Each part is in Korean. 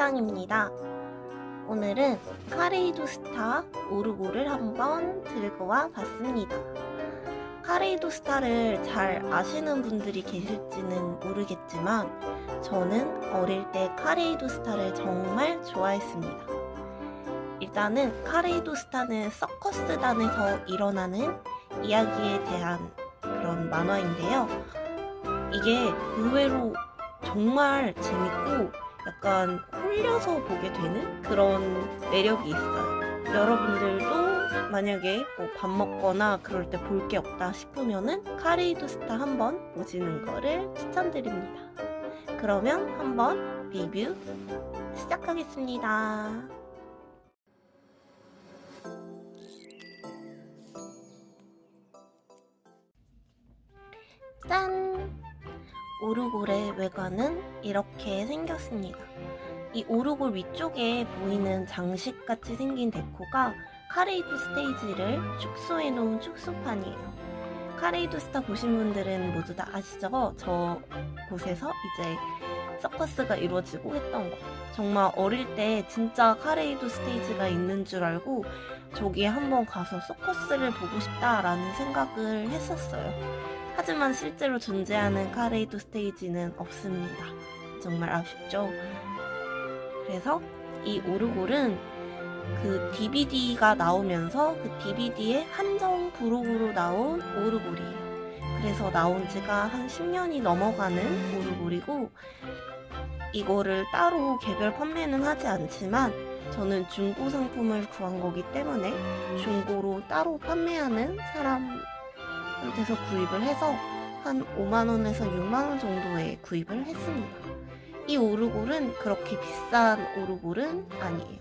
짱입니다. 오늘은 카레이도 스타 오르고를 한번 들고 와 봤습니다. 카레이도 스타를 잘 아시는 분들이 계실지는 모르겠지만 저는 어릴 때 카레이도 스타를 정말 좋아했습니다. 일단은 카레이도 스타는 서커스단에서 일어나는 이야기에 대한 그런 만화인데요. 이게 의외로 정말 재밌고 약간 홀려서 보게 되는 그런 매력이 있어요. 여러분들도 만약에 뭐 밥 먹거나 그럴 때 볼 게 없다 싶으면은 카레이도 스타 한번 보시는 거를 추천드립니다. 그러면 한번 리뷰 시작하겠습니다. 짠! 오르골의 외관은 이렇게 생겼습니다. 이 오르골 위쪽에 보이는 장식같이 생긴 데코가 카레이드 스테이지를 축소해 놓은 축소판이에요. 카레이드 스타 보신 분들은 모두 다 아시죠? 저 곳에서 이제 서커스가 이루어지고 했던 거. 정말 어릴 때 진짜 카레이드 스테이지가 있는 줄 알고 저기에 한번 가서 서커스를 보고 싶다라는 생각을 했었어요. 하지만 실제로 존재하는 카레이도 스테이지는 없습니다. 정말 아쉽죠? 그래서 이 오르골은 그 DVD가 나오면서 그 DVD의 한정 부록으로 나온 오르골이에요. 그래서 나온 지가 한 10년이 넘어가는 오르골이고 이거를 따로 개별 판매는 하지 않지만 저는 중고 상품을 구한 거기 때문에 중고로 따로 판매하는 사람 한테서 구입을 해서 한 5만원에서 6만원 정도에 구입을 했습니다. 이 오르골은 그렇게 비싼 오르골은 아니에요.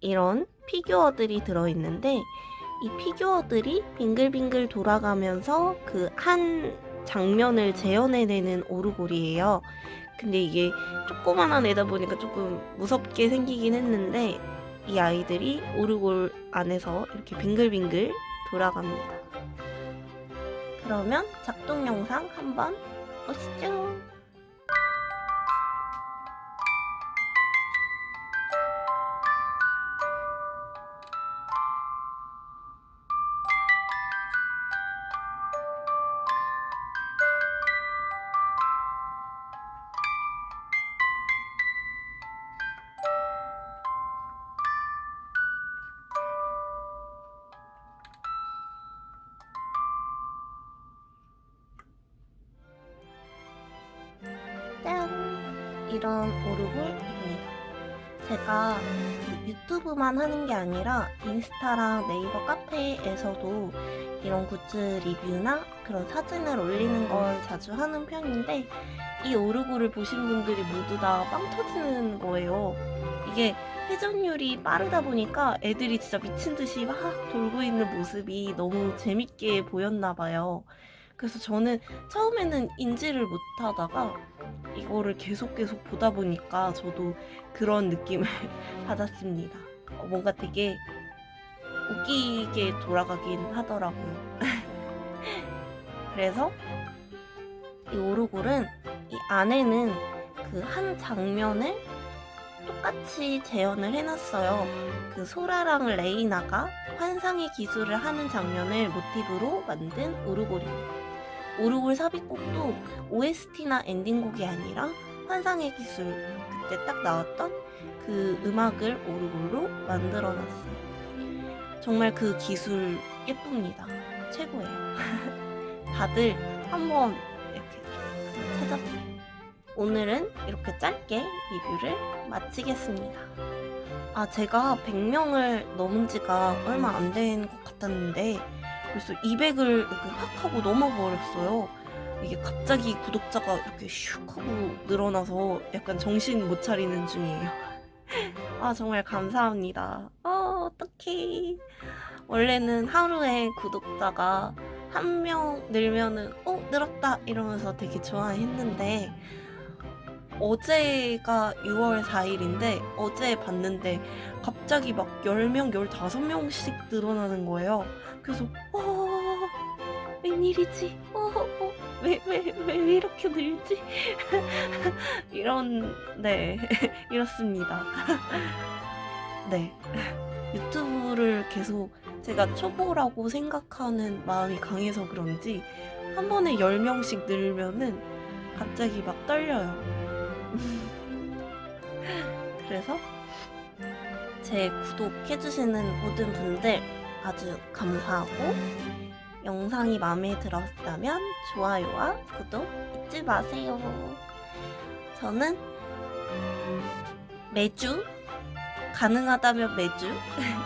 이런 피규어들이 들어있는데 이 피규어들이 빙글빙글 돌아가면서 그 한 장면을 재현해내는 오르골이에요. 근데 이게 조그만한 애다 보니까 조금 무섭게 생기긴 했는데 이 아이들이 오르골 안에서 이렇게 빙글빙글 돌아갑니다. 그러면 작동 영상 한번 보시죠. 이런 오르골입니다. 제가 그 유튜브만 하는 게 아니라 인스타랑 네이버 카페에서도 이런 굿즈 리뷰나 그런 사진을 올리는 걸 자주 하는 편인데 이 오르골을 보신 분들이 모두 다 빵 터지는 거예요. 이게 회전율이 빠르다 보니까 애들이 진짜 미친 듯이 막 돌고 있는 모습이 너무 재밌게 보였나 봐요. 그래서 저는 처음에는 인지를 못 하다가 이거를 계속 계속 보다 보니까 저도 그런 느낌을 받았습니다. 어, 뭔가 되게 웃기게 돌아가긴 하더라고요. 그래서 이 오르골은 이 안에는 그 한 장면을 똑같이 재현을 해놨어요. 그 소라랑 레이나가 환상의 기술을 하는 장면을 모티브로 만든 오르골입니다. 오르골 삽입곡도 OST나 엔딩곡이 아니라 환상의 기술 그때 딱 나왔던 그 음악을 오르골로 만들어 놨어요. 정말 그 기술 예쁩니다. 최고예요. 다들 한번 이렇게 찾아보세요. 오늘은 이렇게 짧게 리뷰를 마치겠습니다. 아, 제가 100명을 넘은 지가 얼마 안 된 것 같았는데 벌써 200을 이렇게 확 하고 넘어버렸어요. 이게 갑자기 구독자가 이렇게 슉 하고 늘어나서 약간 정신 못 차리는 중이에요. 아, 정말 감사합니다. 어, 어떡해. 원래는 하루에 구독자가 한 명 늘면은, 어, 늘었다! 이러면서 되게 좋아했는데, 어제가 6월 4일인데, 어제 봤는데, 갑자기 막 10명, 15명씩 늘어나는 거예요. 그래서 어 웬일이지? 어, 어, 왜, 왜, 왜 이렇게 늘지? 이런, 네, 이렇습니다. 네. 유튜브를 계속 제가 초보라고 생각하는 마음이 강해서 그런지 한 번에 10명씩 늘면은 갑자기 막 떨려요. 그래서 제 구독해주시는 모든 분들 아주 감사하고 영상이 마음에 들었다면 좋아요와 구독 잊지 마세요. 저는 매주 가능하다면 매주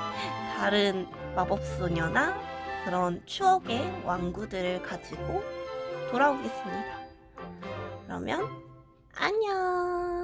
다른 마법소녀나 그런 추억의 왕구들을 가지고 돌아오겠습니다. 그러면 안녕.